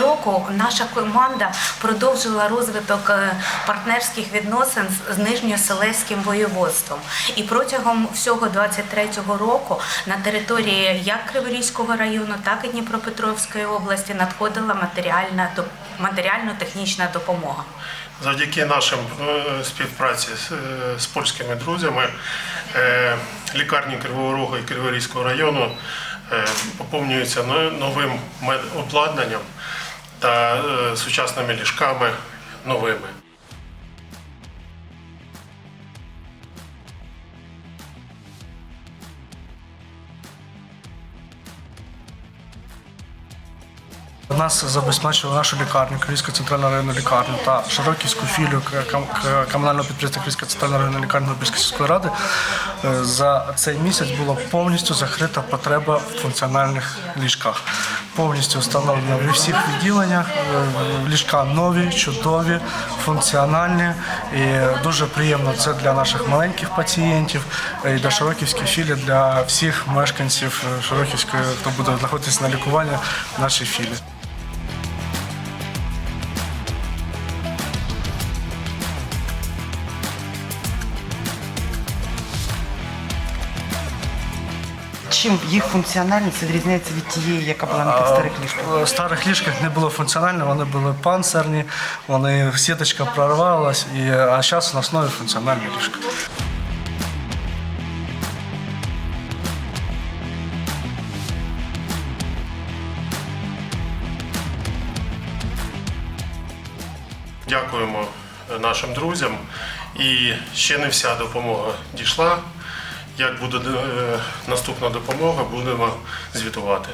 року наша команда продовжила розвиток е, партнерських відносин з- Нижньоселеським воєводством. І протягом всього 23-го року на території як Криворізького району, так і Дніпропетровської області надходила матеріальна матеріально-технічна допомога. Завдяки нашим е, співпраці з, е, з польськими друзями лікарні Кривого Рогу і Криворізького району е, поповнюються но- новим обладнанням та е, сучасними ліжками новими. Нас забезпечили нашу лікарню, Київську центральну районну лікарню та Широківську філію комунального підприємства Київська центральна районна лікарня Львівської сільської ради. Е, За цей місяць була повністю закрита потреба в функціональних ліжках. Повністю встановлено в всіх відділеннях. Е, Ліжка нові, чудові, функціональні. І дуже приємно це для наших маленьких пацієнтів е, і для Широківської філії, для всіх мешканців Широківської, хто буде знаходитися на лікуванні в нашій філії. Чим їх функціональність відрізняється від тієї, яка була на тих старих ліжках? В старих ліжках не було функціонально, вони були панцирні, вони сіточка прорвалась, і, а зараз у нас нові функціональні ліжка. Дякуємо е, нашим друзям. І ще не вся допомога дійшла. Як буде е, наступна допомога, будемо звітувати.